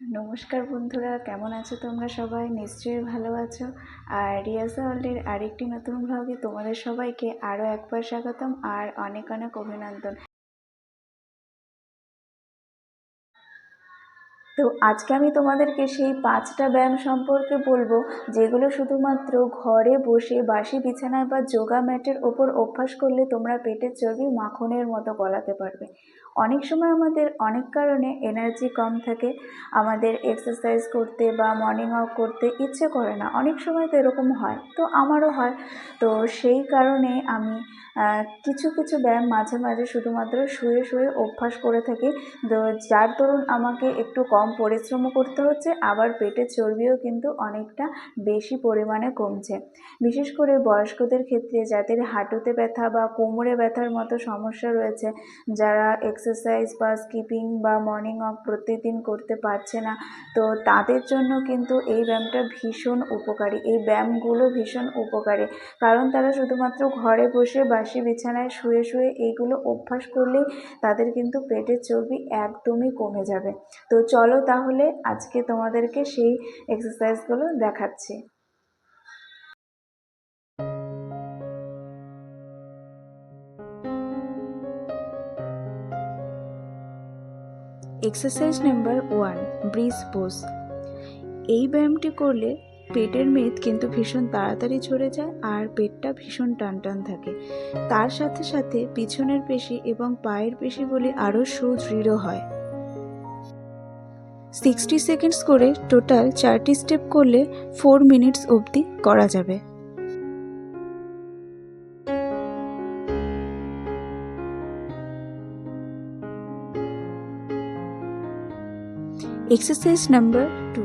নমস্কার বন্ধুরা, কেমন আছো তোমরা সবাই? নিশ্চয়ই ভালো আছো। আর রিয়াজা ওয়ার্ল্ডের আরেকটি নতুন ভ্লগে তোমাদের সবাইকে আরও একবার স্বাগতম আর অনেক অনেক অভিনন্দন। তো আজকে আমি তোমাদেরকে সেই পাঁচটা ব্যায়াম সম্পর্কে বলব, যেগুলো শুধুমাত্র ঘরে বসে বাসি বিছানায় বা যোগা ম্যাটের ওপর অভ্যাস করলে তোমরা পেটের চর্বি মাখনের মতো গলাতে পারবে। অনেক সময় আমাদের অনেক কারণে এনার্জি কম থাকে, আমাদের এক্সারসাইজ করতে বা মর্নিং ওয়াক করতে ইচ্ছে করে না। অনেক সময় তো এরকম হয়, তো আমারও হয়। তো সেই কারণে আমি কিছু কিছু ব্যায়াম মাঝে মাঝে শুধুমাত্র শুয়ে শুয়ে অভ্যাস করে থাকি। তো যার দরুন আমাকে একটু কম পরিশ্রমও করতে হচ্ছে, আবার পেটের চর্বিও কিন্তু অনেকটা বেশি পরিমাণে কমছে। বিশেষ করে বয়স্কদের ক্ষেত্রে যাদের হাঁটুতে ব্যথা বা কোমরে ব্যথার মতো সমস্যা রয়েছে, যারা এক্সারসাইজ বা স্কিপিং বা মর্নিং ওয়াক প্রত্যেকদিন করতে পারছে না। তো তাদের জন্য কিন্তু এই ব্যায়ামটা ভীষণ উপকারী। এই ব্যায়ামগুলো ভীষণ উপকারী। কারণ তারা শুধুমাত্র ঘরে বসে বাসি বিছানায় শুয়ে শুয়ে এইগুলো অভ্যাস করলেই তাদের কিন্তু পেটের চর্বি একদমই কমে যাবে। তো চলো তাহলে আজকে তোমাদেরকে সেই এক্সারসাইজগুলো দেখাচ্ছি। Exercise number one, bridge pose. এই ব্যায়ামটি করলে পেটের মেদ কিন্তু ভীষণ তাড়াতাড়ি ঝরে যায় আর পেটটা ভীষণ টান টান থাকে। তার সাথে সাথে পিছনের পেশি এবং পায়ের পেশিগুলি আরও সুদৃঢ় হয়। সিক্সটি সেকেন্ডস করে টোটাল চারটি স্টেপ করলে ফোর মিনিটস অবধি করা যাবে। এক্সারসাইজ নাম্বার টু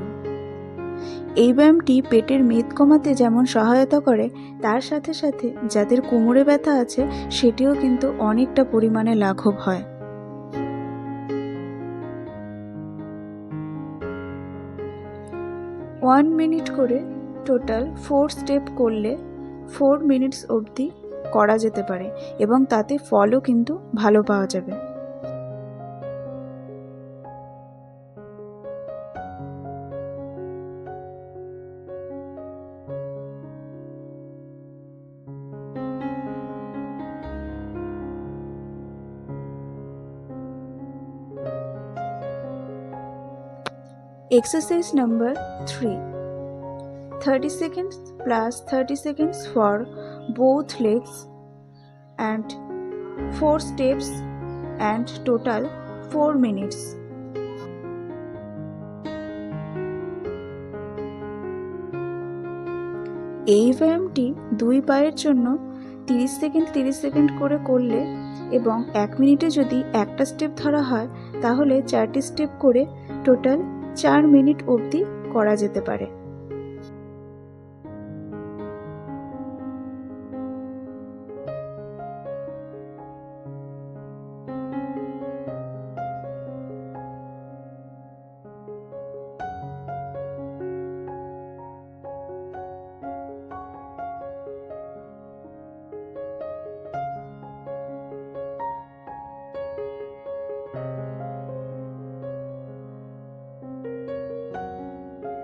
এই ব্যায়ামটি পেটের মেদ কমাতে যেমন সহায়তা করে, তার সাথে সাথে যাদের কোমরে ব্যথা আছে, সেটিও কিন্তু অনেকটা পরিমাণে লাঘব হয়। ওয়ান মিনিট করে টোটাল ফোর স্টেপ করলে ফোর মিনিটস অবধি করা যেতে পারে এবং তাতে ফলও কিন্তু ভালো পাওয়া যাবে। Exercise number three thirty seconds plus thirty seconds for both legs and four steps and total four minutes এই ব্যায়ামটি দুই পায়ের জন্য তিরিশ সেকেন্ড তিরিশ সেকেন্ড করে করলে এবং এক মিনিটে যদি একটা স্টেপ ধরা হয়, তাহলে চারটি স্টেপ করে টোটাল চার মিনিট অবধি করা যেতে পারে।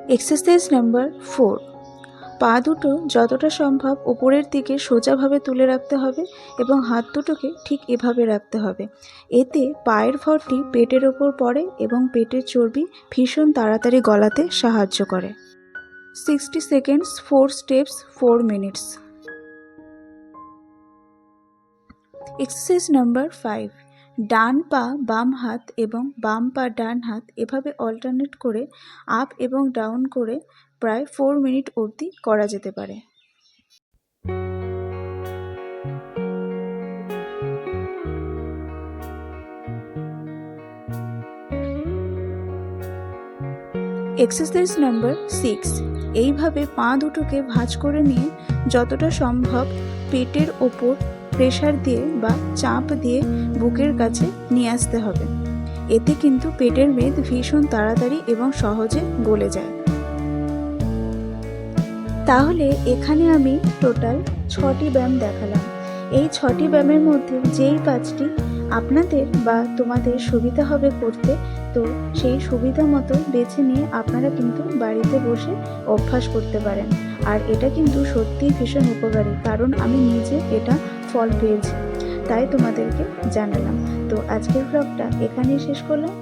এক্সারসাইজ নাম্বার ফোর পা দুটো যতটা সম্ভব উপরের দিকে সোজাভাবে তুলে রাখতে হবে এবং হাত দুটোকে ঠিক এভাবে রাখতে হবে। এতে পায়ের ভরটি পেটের ওপর পড়ে এবং পেটের চর্বি ভীষণ তাড়াতাড়ি গলাতে সাহায্য করে। Sixty seconds four steps four minutes exercise number five ডান পা, বাম হাত এবং বাম পা, ডান হাত এভাবে অল্টারনেট করে আপ এবং ডাউন করে প্রায় ফোর মিনিট অবধি করা যেতে পারে। এক্সারসাইজ নাম্বার সিক্স এইভাবে পা দুটোকে ভাঁজ করে নিয়ে যতটা সম্ভব পেটের ওপর প্রেশার দিয়ে বা চাপ দিয়ে বুকের কাছে নিয়ে আসতে হবে। এতে কিন্তু পেটের মেদ ভীষণ তাড়াতাড়ি এবং সহজে গলে যায়। তাহলে এখানে আমি টোটাল ছটি ব্যায়াম দেখালাম। এই ছটি ব্যায়ামের মধ্যে যেই কাজটি আপনাদের বা তোমাদের সুবিধা হবে করতে, তো সেই সুবিধা মতো বেছে নিয়ে আপনারা কিন্তু বাড়িতে বসে অভ্যাস করতে পারেন। আর এটা কিন্তু সত্যিই ভীষণ উপকারী, কারণ আমি নিজে এটা ফল পেয়েছি তাই তোমাদেরকে জানালাম। তো আজকের ব্লগটা এখানেই শেষ করলাম।